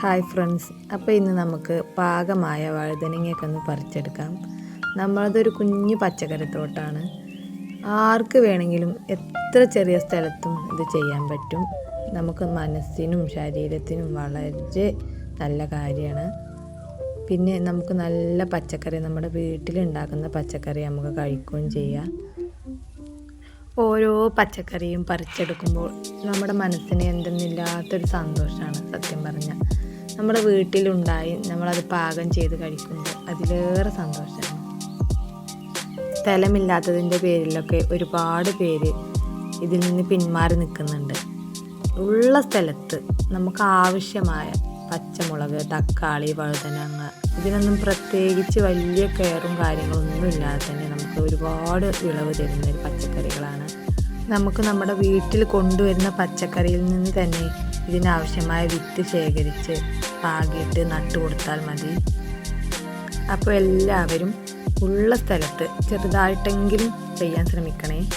Hi friends അപ്പോൾ ഇന്ന് നമുക്ക് പാകമായ വഴുതനങ്ങയൊക്കെ ഒന്ന് പറിച്ചെടുക്കാം. നമ്മളതൊരു കുഞ്ഞു പച്ചക്കറി തോട്ടാണ് ആർക്ക് വേണമെങ്കിലും എത്ര ചെറിയ സ്ഥലത്തും ഇത് ചെയ്യാൻ പറ്റും. നമുക്ക് മനസ്സിനും ശരീരത്തിനും വളരെ നല്ല കാര്യമാണ്. പിന്നെ നമുക്ക് നല്ല പച്ചക്കറി നമ്മുടെ വീട്ടിലുണ്ടാക്കുന്ന പച്ചക്കറി നമുക്ക് കഴിക്കുകയും ചെയ്യാം. ഓരോ പച്ചക്കറിയും പറിച്ചെടുക്കുമ്പോൾ നമ്മുടെ മനസ്സിന് എന്തെന്നില്ലാത്തൊരു സന്തോഷമാണ് സത്യം പറഞ്ഞാൽ. നമ്മുടെ വീട്ടിലുണ്ടായി നമ്മളത് പാകം ചെയ്ത് കഴിക്കുമ്പോൾ അതിലേറെ സന്തോഷമാണ്. സ്ഥലമില്ലാത്തതിന്റെ പേരിലൊക്കെ ഒരുപാട് പേര് ഇതിൽ നിന്ന് പിന്മാറി നിൽക്കുന്നുണ്ട്. ഉള്ള സ്ഥലത്ത് നമുക്ക് ആവശ്യമായ പച്ചമുളക് തക്കാളി വഴുതനങ്ങ ഇതിനൊന്നും പ്രത്യേകിച്ച് വലിയ കെയറും കാര്യങ്ങളൊന്നും ഇല്ലാതെ തന്നെ നമുക്ക് ഒരുപാട് വിളവ് തരുന്ന ഒരു പച്ചക്കറികളാണ്. നമുക്ക് നമ്മുടെ വീട്ടിൽ കൊണ്ടുവരുന്ന പച്ചക്കറിയിൽ നിന്ന് തന്നെ ഇതിനാവശ്യമായ വിത്ത് ശേഖരിച്ച് പാകിയിട്ട് നട്ടു കൊടുത്താൽ മതി. അപ്പോൾ എല്ലാവരും ഉള്ള സ്ഥലത്ത് ചെറുതായിട്ടെങ്കിലും ചെയ്യാൻ ശ്രമിക്കണേ.